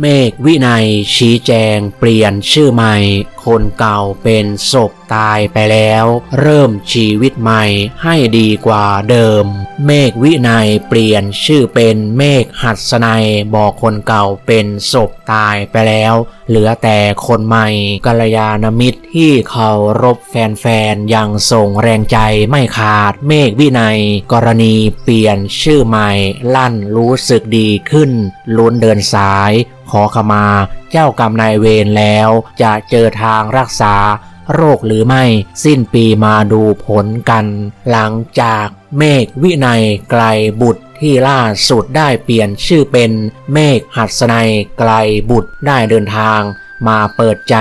เมฆวินัยชี้แจง เปลี่ยนชื่อใหม่ คนเก่าเป็นศพตายไปแล้ว เริ่มชีวิตใหม่ให้ดีกว่าเดิม เมฆวินัยเปลี่ยนชื่อเป็นเมฆหัสนัยบอกคนเก่าเป็นศพตายไปแล้ว เหลือแต่คนใหม่กัลยาณมิตรที่เคารพแฟนๆยังส่งแรงใจไม่ขาดเมฆวินัย กรณีเปลี่ยนชื่อใหม่ ลั่นรู้สึกดีขึ้นลุ้นเดินสาย ขอขมา เจ้ากรรมนายเวรแล้ว จะเจอทางรักษาโรคหรือไม่สิ้นปีมาดูผลกัน หลังจากเมฆวินัยไกลบุตรที่ล่าสุดได้เปลี่ยนชื่อเป็นเมฆหัสนัยไกลบุตรได้เดินทางมาเปิดใจ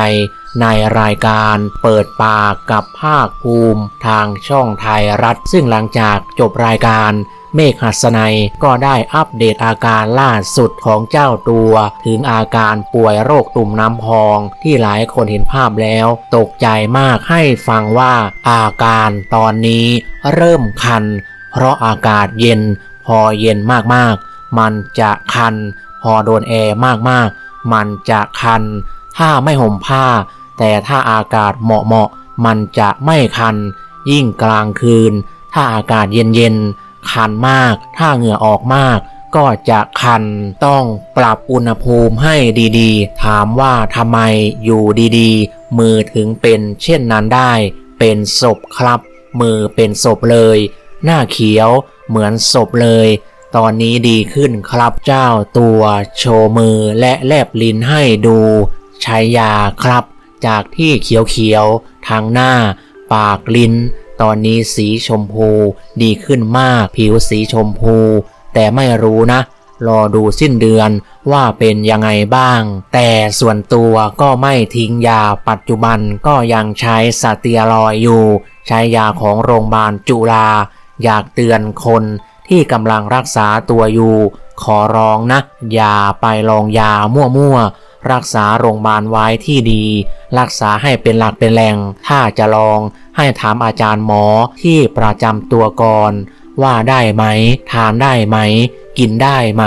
ในรายการเปิดปากกับภาคภูมิทางช่องไทยรัฐ ซึ่งหลังจากจบรายการเมฆหัสนัยก็ได้อัปเดตอาการล่าสุดของเจ้าตัว ถึงอาการป่วยโรคตุ่มน้ำพอง ที่หลายคนเห็นภาพแล้ว ตกใจมากให้ฟังว่าอาการตอนนี้เริ่มคัน เพราะอากาศเย็น พอเย็นมากๆ มันจะคัน พอโดนแอร์มากๆ มันจะคัน ถ้าไม่ห่มผ้า แต่ถ้าอากาศเหมาะๆมันจะไม่คัน ยิ่งกลางคืน ถ้าอากาศเย็นๆ คันมาก ถ้าเหงื่อออกมาก ก็จะคัน ต้องปรับอุณหภูมิให้ดีๆ ถามว่าทำไมอยู่ดีๆ มือถึงเป็นเช่นนั้นได้ เป็นศพครับ มือเป็นศพเลย หน้าเขียวเหมือนศพเลย ตอนนี้ดีขึ้นครับเจ้าตัวโชว์มือและแลบลิ้นให้ดูใช้ยาครับ จากที่เขียวๆทางหน้า ปากลิ้น ตอนนี้สีชมพู ดีขึ้นมากผิวสีชมพู แต่ไม่รู้นะ รอดูสิ้นเดือนว่าเป็นยังไงบ้าง แต่ส่วนตัวก็ไม่ทิ้งยาปัจจุบันก็ยังใช้สเตียรอยอยู่ ใช้ยาของโรงพยาบาลจุฬาอยากเตือนคนที่กำลังรักษาตัวอยู่ ขอร้องนะ อย่าไปลองยามั่วๆ รักษาโรงพยาบาลไว้ที่ดี รักษาให้เป็นหลักเป็นแหล่ง ถ้าจะลองให้ถามอาจารย์หมอที่ประจำตัวก่อน ว่าได้ไหม ทานได้ไหม กินได้ไหม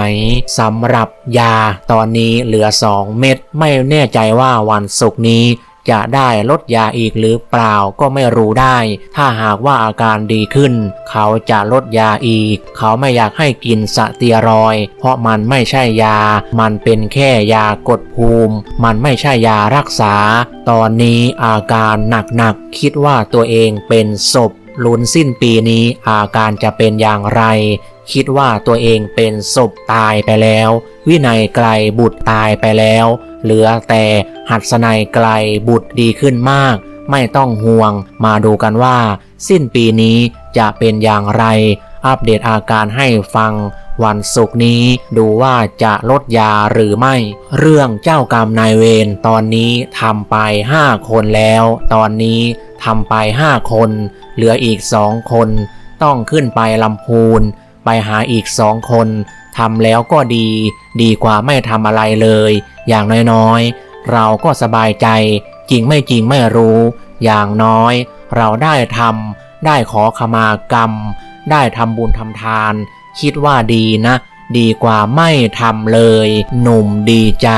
สำหรับยาตอนนี้เหลือ 2 เม็ดไม่แน่ใจว่าวันศุกร์นี้ จะได้ลดยาอีกหรือเปล่าก็ไม่รู้ได้ ถ้าหากว่าอาการดีขึ้น เขาจะลดยาอีก เขาไม่อยากให้กินสเตียรอย เพราะมันไม่ใช่ยา มันเป็นแค่ยากดภูมิ มันไม่ใช่ยารักษา ตอนนี้อาการหนักๆคิดว่าตัวเองเป็นศพลุ้นสิ้นปีนี้อาการจะเป็นอย่างไร คิดว่าตัวเองเป็นศพตายไปแล้ว วินัยไกลบุตรตายไปแล้ว เหลือแต่หัดสนัยไกลบุตรดีขึ้นมาก ไม่ต้องห่วง มาดูกันว่า สิ้นปีนี้จะเป็นอย่างไร อัปเดตอาการให้ฟัง วันศุกร์นี้ดูว่าจะลดยาหรือไม่ เรื่องเจ้ากรรมนายเวรตอนนี้ทำไป 5 คนแล้ว ตอนนี้ทำไป 5 คน เหลืออีกสองคน ต้องขึ้นไปลำพูน ไปหาอีกสองคนทำแล้วก็ดี ดีกว่าไม่ทำอะไรเลย อย่างน้อยๆ เราก็สบายใจ จริงไม่จริงไม่รู้ อย่างน้อย เราได้ทำได้ขอขมากรรม ได้ทำบุญทำทาน คิดว่าดีนะ ดีกว่าไม่ทำเลย หนุ่มดีใจ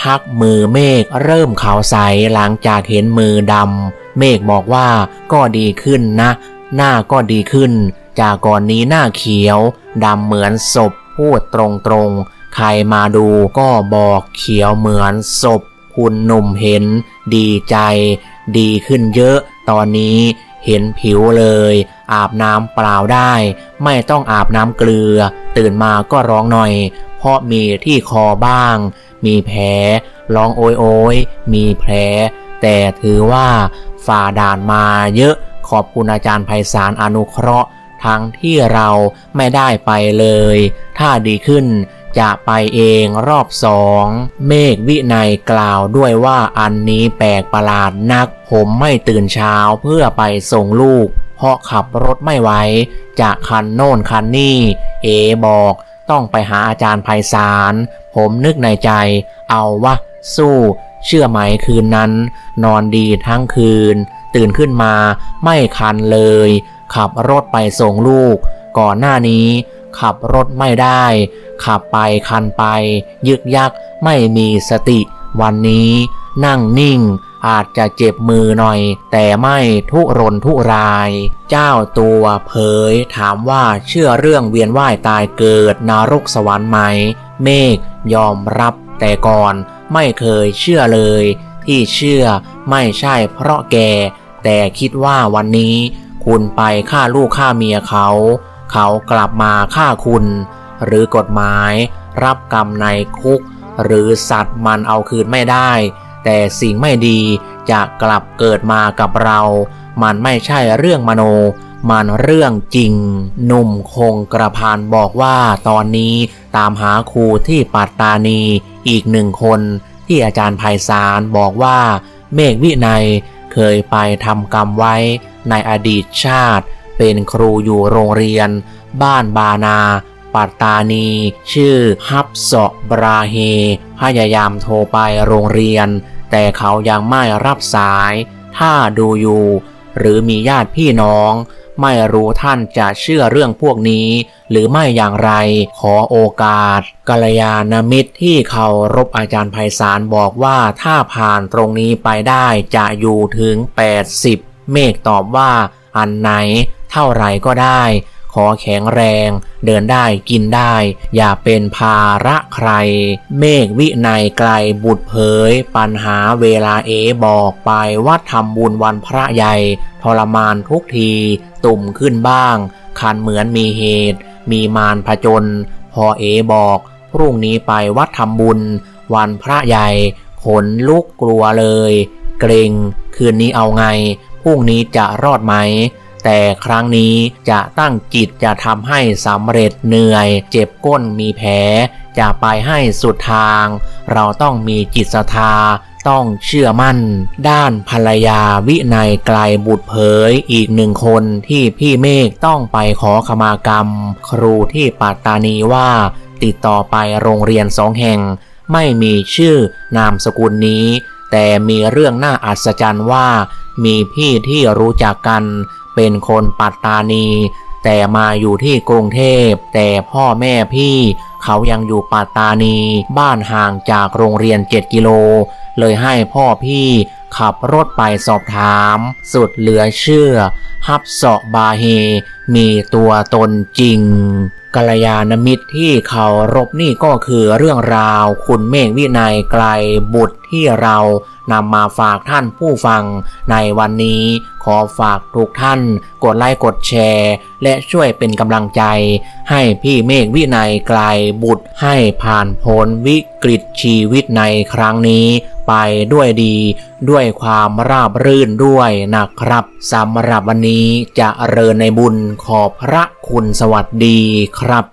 ทักมือเมฆเริ่มขาวใสหลังจากเห็นมือดำเมฆบอกว่าก็ดีขึ้นนะ หน้าก็ดีขึ้น จากก่อนนี้หน้าเขียวดำเหมือนศพพูดตรงๆ ใครมาดูก็บอกเขียวเหมือนศพ คุณหนุ่มเห็น ดีใจ ดีขึ้นเยอะ ตอนนี้เห็นผิวเลย อาบน้ำเปล่าได้ ไม่ต้องอาบน้ำเกลือ ตื่นมาก็ร้องหน่อย เพราะมีที่คอบ้าง มีแผลร้องโอยโอยมีแผล แต่ถือว่าฝ่าด่านมาเยอะขอบคุณอาจารย์ไพศาลอนุเคราะห์ ทั้งที่เราไม่ได้ไปเลย ถ้าดีขึ้นจะไปเองรอบสอง เมฆวินัยกล่าวด้วยว่าอันนี้แปลกประหลาดนัก ผมไม่ตื่นเช้าเพื่อไปส่งลูก เพราะขับรถไม่ไหวจะคันโน่นคันนี่ เอบอกต้องไปหาอาจารย์ไพศาล ผมนึกในใจ เอาวะ สู้ เชื่อไหมคืนนั้น นอนดีทั้งคืน ตื่นขึ้นมาไม่คันเลย ขับรถไปส่งลูก ก่อนหน้านี้ ขับรถไม่ได้ ขับไปคันไป ยึกยักไม่มีสติ วันนี้นั่งนิ่ง อาจจะเจ็บมือหน่อย แต่ไม่ทุรนทุราย เจ้าตัวเผย ถามว่าเชื่อเรื่องเวียนว่ายตายเกิดนรกสวรรค์ไหม เมฆยอมรับ แต่ก่อนไม่เคยเชื่อเลย ที่เชื่อไม่ใช่เพราะแกแต่คิดว่าวันนี้ คุณไปฆ่าลูกฆ่าเมียเขา เขากลับมาฆ่าคุณ หรือกฎหมาย รับกรรมในคุก หรือสัตว์มันเอาคืนไม่ได้ แต่สิ่งไม่ดีจะกลับเกิดมากับเรา มันไม่ใช่เรื่องมโน มันเรื่องจริง หนุ่มคงกระพานบอกว่าตอนนี้ตามหาครูที่ปัตตานีอีกหนึ่งคนที่อาจารย์ไพศาลบอกว่าเมฆวินัยเคยไปทำกรรมไว้ ในอดีตชาติ เป็นครูอยู่โรงเรียน บ้านบานาปัตตานี ชื่อฮับเซาะบราเฮพยายามโทรไปโรงเรียน แต่เขายังไม่รับสาย ถ้าดูอยู่ หรือมีญาติพี่น้อง ไม่รู้ท่านจะเชื่อเรื่องพวกนี้ หรือไม่อย่างไรขอโอกาสกัลยาณมิตรที่เคารพอาจารย์ไพศาลบอกว่าถ้าผ่านตรงนี้ไปได้จะอยู่ถึง 80 เมฆตอบว่าอันไหนเท่าไรก็ได้ ขอแข็งแรง เดินได้กินได้ อย่าเป็นภาระใคร เมฆวินัยไกลบุตรเผย ปัญหาเวลาเอบอกไปวัดทำบุญวันพระใหญ่ ทรมานทุกที ตุ่มขึ้นบ้าง คันเหมือนมีเหตุ มีมารผจญพอเอบอกพรุ่งนี้ไปวัดทำบุญ วันพระใหญ่ขนลุกกลัวเลย เกรงคืนนี้เอาไง รุ่งนี้จะรอดไหม แต่ครั้งนี้จะตั้งจิตจะทำให้สำเร็จเหนื่อย เจ็บก้นมีแผลจะไปให้สุดทาง เราต้องมีจิตศรัทธาต้องเชื่อมั่น ด้านภรรยาวินัยไกลบุตรเผยอีกหนึ่งคนที่พี่เมฆต้องไปขอขมากรรม ครูที่ปัตตานีว่าติดต่อไปโรงเรียนสองแห่ง ไม่มีชื่อนามสกุลนี้ แต่มีเรื่องน่าอัศจรรย์ว่า มีพี่ที่รู้จักกัน เป็นคนปัตตานี แต่มาอยู่ที่กรุงเทพ แต่พ่อแม่พี่เขายังอยู่ปัตตานี บ้านห่างจากโรงเรียน 7 กิโล เลยให้พ่อพี่ขับรถไปสอบถาม สุดเหลือเชื่อ ฮับเสาะบาเฮ มีตัวตนจริงกัลยาณมิตรที่เคารพนี่ก็คือเรื่องราวคุณเมฆวินัยไกลบุตรที่เรานำมาฝากท่านผู้ฟังในวันนี้ขอฝากทุกท่านกดไลค์กดแชร์ และช่วยเป็นกำลังใจ ให้พี่เมฆวินัยไกลบุตรให้ผ่านพ้นวิกฤตชีวิตในครั้งนี้ ไปด้วยดี ด้วยความราบรื่นด้วยนะครับสำหรับวันนี้จะเริญในบุญขอบพระคุณสวัสดีครับ